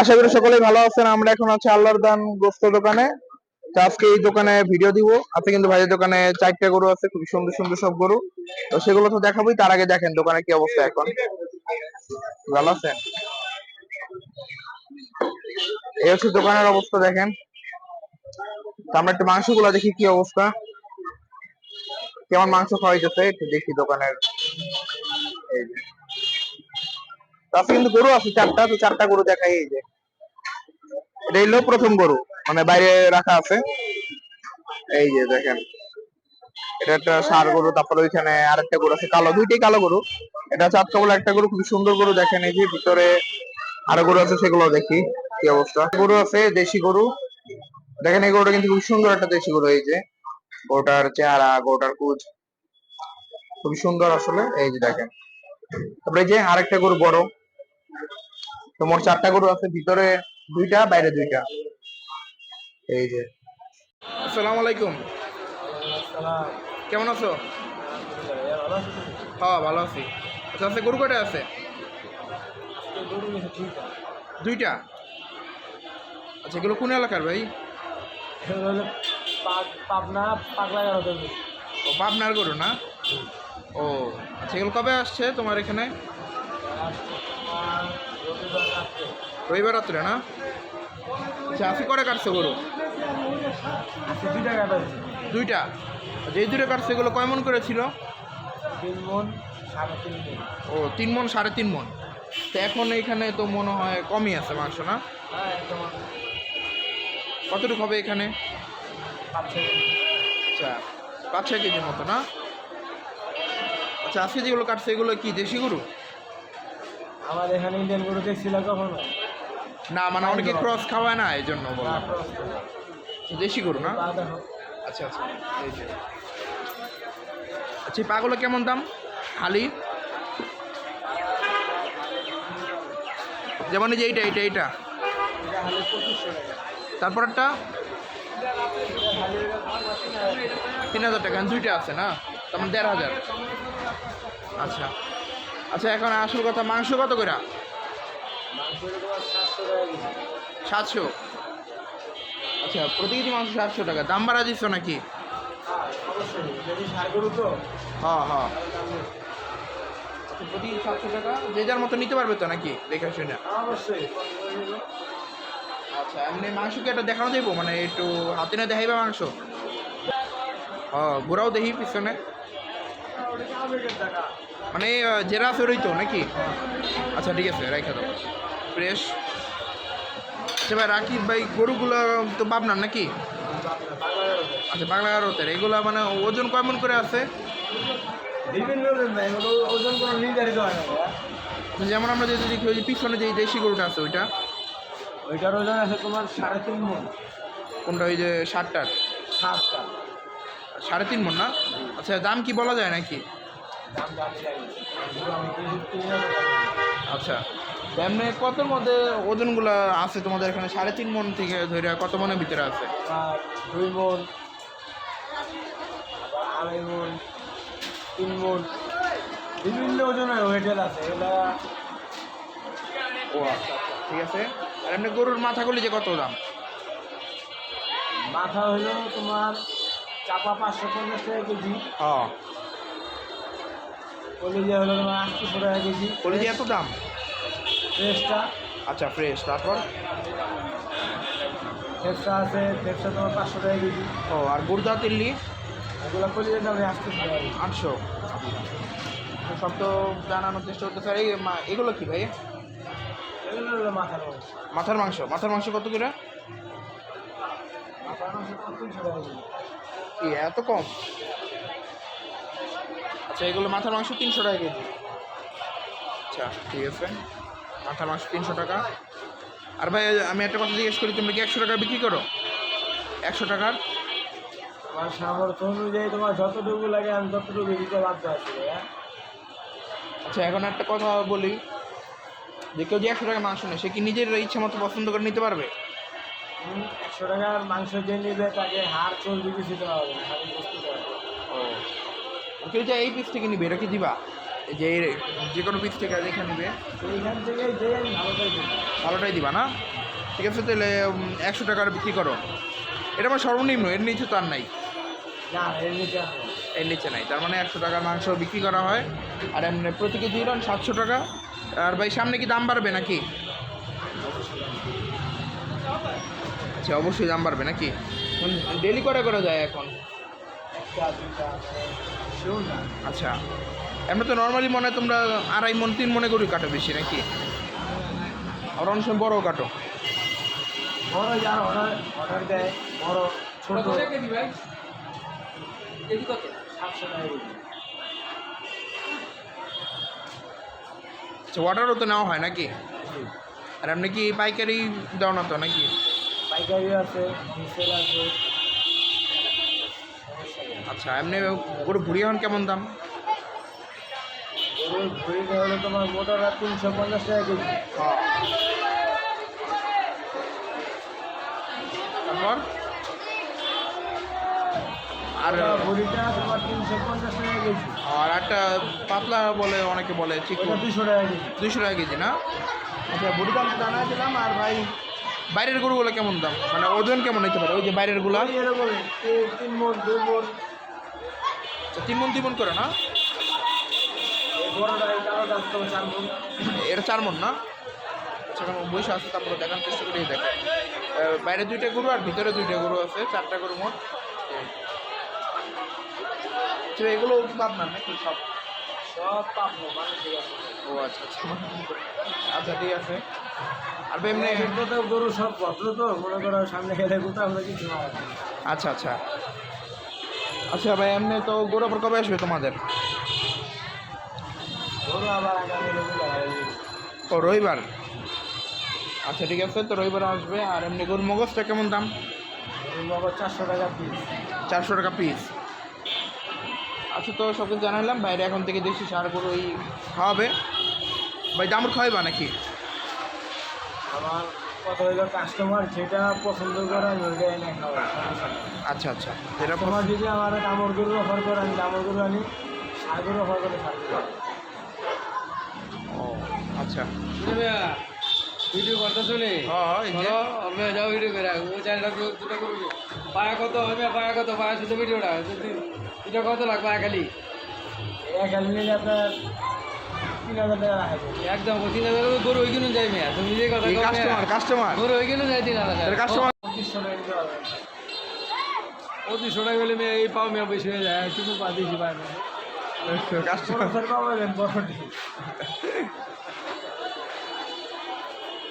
আশা করি সকলেই ভালো আছেন। আমরা এখন আছি আল্লাহর দান গোস্ত দোকানে। আজকে এই দোকানে ভিডিও দিব। আজকে কিন্তু ভাইয়ের দোকানে চারটা গরু আছে খুব সুন্দর সুন্দর সব গরু। তো সেগুলো তো দেখাবোই, তার আগে দেখেন দোকানে কি অবস্থা এখন। ভালো আছেন? এই হচ্ছে দোকানের অবস্থা, দেখেন। আমরা একটু মাংসগুলো দেখি কি অবস্থা। কেমন মাংস খাওয়াইতেছে একটু দেখি দোকানের। এই যে কিন্তু গরু আছে, চারটা তো চারটা গরু দেখাই এই যে। এটা হলো প্রথম গরু মানে বাইরে রাখা আছে। এই যে দেখেন। এটা একটা সার গরু, তারপর ওইখানে আরেকটা গরু আছে, কালো, দুইটাই কালো গরু। এটা চারটা বলে একটা গরু খুব সুন্দর গরু, দেখেন এই যে, ভিতরে আরও গরু আছে সেগুলো দেখি, কি অবস্থা। গরু আছে, দেশি গরু। দেখেন, এই গরুটা কিন্তু খুব সুন্দর একটা দেশি গরু, এই যে। গরুটার চেহারা, গরুটার কুচ খুবই সুন্দর আসলে, এই যে দেখেন। তারপরে যে আরেকটা গরু বড়। তো মোট চারটা গরু আছে ভিতরে দুইটা বাইরে দুইটা। এই যে। আসসালামু আলাইকুম। কেমন আছো? হ্যাঁ ভালো আছি। আচ্ছা আচ্ছা গরু কটা আছে? দুইটা। আচ্ছা এগুলো কোন এলাকার ভাই? পাবনা পাগলা ও পাবনার গরু না? ও আচ্ছা এগুলো কবে আসছে তোমার এখানে? রবিবার রাত্রে না? আচ্ছা আজকে করে কাটছে গরু। দুই টাকা দুইটা? এই দুটো কাটছে এগুলো কয় মন করে ছিল? তিন মন সাড়ে তিন মন। ও তিন মন সাড়ে তিন মন। তো এখন এখানে তো মনে হয় কমই আছে মাংস না? হ্যাঁ কতটুকু হবে এখানে? আচ্ছা পাঁচ ছয় কেজির মতো না? আচ্ছা আজকে যেগুলো কাটছে এগুলো কি দেশি গরু? আমার এখানে ইন্ডিয়ান গরু দেখছিল কখনো? না মানে অনেকে ক্রস খাওয়ায় না এই জন্য বললাম দেশি গরু না? আচ্ছা আচ্ছা এই যে। আচ্ছা পাগুলো কেমন দাম? হালি যেমন এই যে এইটা এইটা এইটা। তারপরটা? তিন হাজার টাকা দুইটা আছে না? তার মানে দেড় হাজার। আচ্ছা। আচ্ছা এখন আসল কথা মাংস কত করে সাতশো। আচ্ছা প্রতি কেজি মাংস সাতশো টাকা। দাম বাড়া দিচ্ছ নাকি? হ্যাঁ হ্যাঁ। আচ্ছা যে যার মতো নিতে পারবে তো নাকি? দেখে শুনে। আচ্ছা এমনি মাংস কি একটা দেখানো যাইবো? মানে একটু হাতে না দেখাইবে মাংস? ও দেখি পিছনে। হ্যাঁ, কি আবেগের টাকা মানে জেরা আছে তো নাকি? আচ্ছা ঠিক আছে রাখা দাও। ফ্রেশ আচ্ছা ভাই রাকিব ভাই গরুগুলো তো পাবনার নাকি? আচ্ছা বাংলা আরতের এগুলা মানে ওজন কেমন করে আছে? বিভিন্ন ওজন কোনো নির্ধারিত হয় না যেমন আমরা যদি দেখি ওই যে পিছনে যে দেশি গরুটা আছে ওইটা? ওইটার ওজন আছে তোমার সাড়ে তিন মন। কোনটা? ওই যে ষাটটার সাতটা। সাড়ে তিন মন না? আচ্ছা দাম কি বলা যায় নাকি? দাম জানি আচ্ছা। এমনি কতর মধ্যে ওজনগুলো আছে তোমাদের এখানে? সাড়ে তিন মন থেকে ধরে কত মনের ভিতরে আছে? দুই মন আড়াই মন তিন মন। বিভিন্ন ওজনের ওয়েটেল আছে ও আচ্ছা আচ্ছা ঠিক আছে। আর এমনি গরুর মাথাগুলি যে কত দাম? মাথা হলো তোমার চাপা পাঁচশো পঞ্চাশ টাকা কেজি। হ্যাঁ কলিজা হলো তোমার আটশোশো টাকা কেজি। কলিজি এত দাম? ফ্রেশটা। আচ্ছা ফ্রেশ। তারপর? ফেপসা আছে ফেপসা তোমার পাঁচশো টাকা কেজি। ও আর গুর্দা তিল্লি? এগুলো কলিজার দাম আটশোশো টাকা আটশো। সব তো জানানোর চেষ্টা করতে স্যার এই এগুলো কি ভাই? এগুলো মাথার মাংস। মাথার মাংস। মাথার মাংস কত করে? মাথার মাংস এত কম? আচ্ছা এগুলো মাথার মাংস তিনশো টাকা কেজি। আচ্ছা ঠিক আছে। মাথার মাংস তিনশো টাকা। আর ভাই আমি একটা কথা জিজ্ঞেস করি তুমি কি একশো টাকা বিক্রি করো? একশো টাকার? আমার সামর্থ্য অনুযায়ী তোমার যতটুকু লাগে আমি ততটুকু দিতে বাধ্য আছি হ্যাঁ আচ্ছা এখন একটা কথা বলি। যে কেউ যে একশো টাকা মাংস নেয় সে কি নিজের ইচ্ছে মতো পছন্দ করে নিতে পারবে? একশো টাকার মাংস যে নিবে তাকে হাড় চর্বি কিছু দেওয়া হবে না খালি বস্তু দেওয়া হবে ও কেউ যে এই পিস থেকে নিবে এটা কি দিবা? যে যে কোনো পিস থেকে দেখে নেবে। ভালোটাই দিবা। না? ঠিক আছে তাহলে একশো টাকার বিক্রি করো। এটা আমার সর্বনিম্ন এর নিচে তো আর নাই। না এর নিচে এর নিচে নাই তার মানে একশো টাকার মাংস বিক্রি করা হয়। আর এমনি প্রতি কেজি রান সাতশো টাকা। আর ভাই সামনে কি দাম বাড়বে নাকি? আচ্ছা অবশ্যই দাম বাড়বে নাকি? ডেলি করে করে যায় এখন। আচ্ছা এমনি তো নর্মালি মনে হয় তোমরা আড়াই মন তিন মনে করে কাটো বেশি নাকি? আর অনেক সময় বড়ও কাটো। বড় যার অর্ডার অর্ডার দেয় বড় ছোট। আচ্ছা অর্ডারও তো নেওয়া হয় নাকি? আর এমনি কি পাইকারি দাও না তো নাকি? পাইকারি আছে আছে। আচ্ছা এমনি গরু ভুড়ি এখন কেমন দাম? গরুর হলো তোমার মোটাটা তিনশো পঞ্চাশ টাকা কেজি। তারপর? আর ভুড়িটা তোমার তিনশো পঞ্চাশ টাকা কেজি। আর একটা পাতলা বলে অনেকে বলে চিকু। দুশো টাকা কেজি। দুইশো টাকা কেজি না? আচ্ছা বুড়ি দাম জানা দিলাম আর ভাই বাইরের গরুগুলো কেমন দাম? মানে ওজন কেমন হতে পারে? ওই যে বাইরেরগুলা এরকম তিন- তিন মন দুই মন আচ্ছা, তিন মন তিন মন করে না? এটা চার মন না? আচ্ছা আছে তারপরে দেখার চেষ্টা করি দেখো আহ, বাইরে দুইটা গরু আর ভিতরে দুইটা গরু আছে চারটা গরু মোট। এগুলো পাবনার নাকি সব? সব পাবো ও আচ্ছা আচ্ছা। আচ্ছা ঠিক আছে। আর এমনি গরু সব ভদ্র তো মনে করো সামনে গেলে কোথাও হলে কিছু আচ্ছা আচ্ছা। আচ্ছা ভাই, এমনি তো গরু আবার কবে আসবে তোমাদের? গরু ও, রবিবার? আচ্ছা ঠিক আছে, তো রবিবার আসবে। আর এমনি গরুর মগজটা কেমন দাম? মগজ চারশো টাকা পিস চারশো টাকা পিস আচ্ছা তো সব কিছু জানালাম বাইরে এখন থেকে দেশি সার গরু ওই খাওয়াবে। ভাই, দামুর খাওয়াইবা নাকি? আমার কত হইল কাস্টমার যেটা পছন্দ করে আমি ওইটা এনে খাওয়াই সমস্যা নেই। আচ্ছা আচ্ছা। যেটা তোমার যদি আমার দামর গরু অফার করে আমি দামর গরু আনি সার গরু অফার করে সার গরু আনি। ও আচ্ছা। ভিডিও করতে চলে হ্যাঁ এই যে। আমি যাও ভিডিও করে ও চ্যানেলটা দুটো করবি পায়া কত? আমি পায়া কত? পায়া শুধু ভিডিওটা এটা কত লাগবে? খালি? এক হাজার নিলে আপনার তিন হাজার টাকা রাখা একদম তিন হাজার গরু ওইখানে যাই মেয়া। তুমি যে কথা কাস্টমার মেয়া। কাস্টমার গরু ওইখানে যাই তিন হাজার কাস্টমার পঁচিশশো টাকা দিতে হবে পঁচিশশো টাকা হলে মেয়ে এই পাও মেয়া বেশি হয়ে যায়। তুমি পা বেশি পায় না কাস্টমার বড় পাবেন বড়টি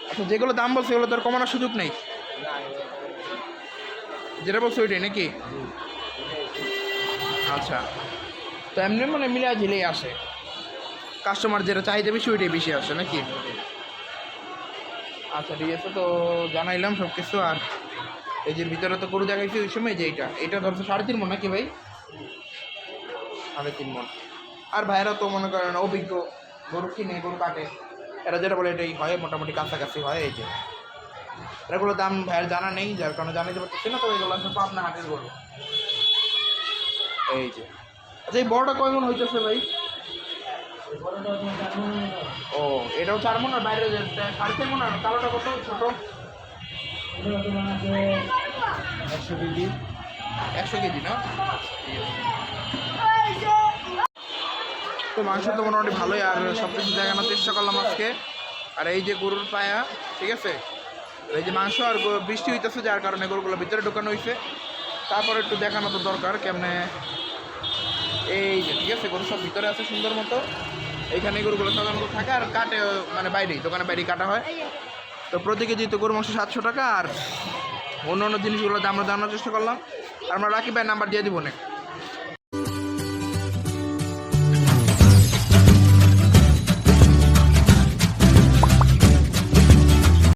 আচ্ছা যেগুলো দাম বলছে সেগুলো তোর কমানোর সুযোগ নেই। যেটা বলছো ওইটাই নাকি? আচ্ছা। তো এমনি মানে মিলে ঝিলেই আসে। কাস্টমার যেটা চাহিদা বেশি, ওইটাই বেশি আসে নাকি? আচ্ছা ঠিক আছে, তো জানাইলাম সব কিছু আর এই যে ভিতরে তো গরু দেখাইছি ওই সময় যে এইটা। এটা ধরছো সাড়ে তিন মন নাকি ভাই? সাড়ে তিন মন। আর ভাইরা তো মনে করেন অভিজ্ঞ, গরু কিনে, গরু কাটে। এরা যেটা বলে এটাই হয়, মোটামুটি কাছাকাছি হয় এই যে। এগুলো দাম ভাইয়ের জানা নেই, যার কারণে জানাতে পারতেছি না, তো এগুলো আসলে পাবনা হাটের গরু। এই যে। আচ্ছা এই বড়টা কয় মন হইতেছে ভাই বড়টা তোমার চার মন মতো। ও, এটাও চার বাইরে সাড়ে তিন মন কালোটা কত? ছোট? একশো কেজি। একশো কেজি না? তো মাংস তো মোটামুটি ভালোই, আর সব কিছু দেখানোর চেষ্টা করলাম আজকে। আর এই যে গরুর পায়া, ঠিক আছে? এই যে মাংস আর বৃষ্টি হইতেছে যার কারণে গরুগুলো ভিতরে ঢোকানো হয়েছে তারপর একটু দেখানো তো দরকার কেমনে এই যে, ঠিক আছে, গরু সব ভিতরে আছে সুন্দর মতো। এইখানে গরুগুলো সাধারণত থাকে আর কাটে মানে বাইরেই দোকানে বাইরেই কাটা হয়। তো প্রতি কেজি তো গরু মাংস সাতশো টাকা, আর অন্য অন্য জিনিসগুলোর দাম, আমরা চেষ্টা করলাম। আমরা রাকিব ভাই নাম্বার দিয়ে দিব না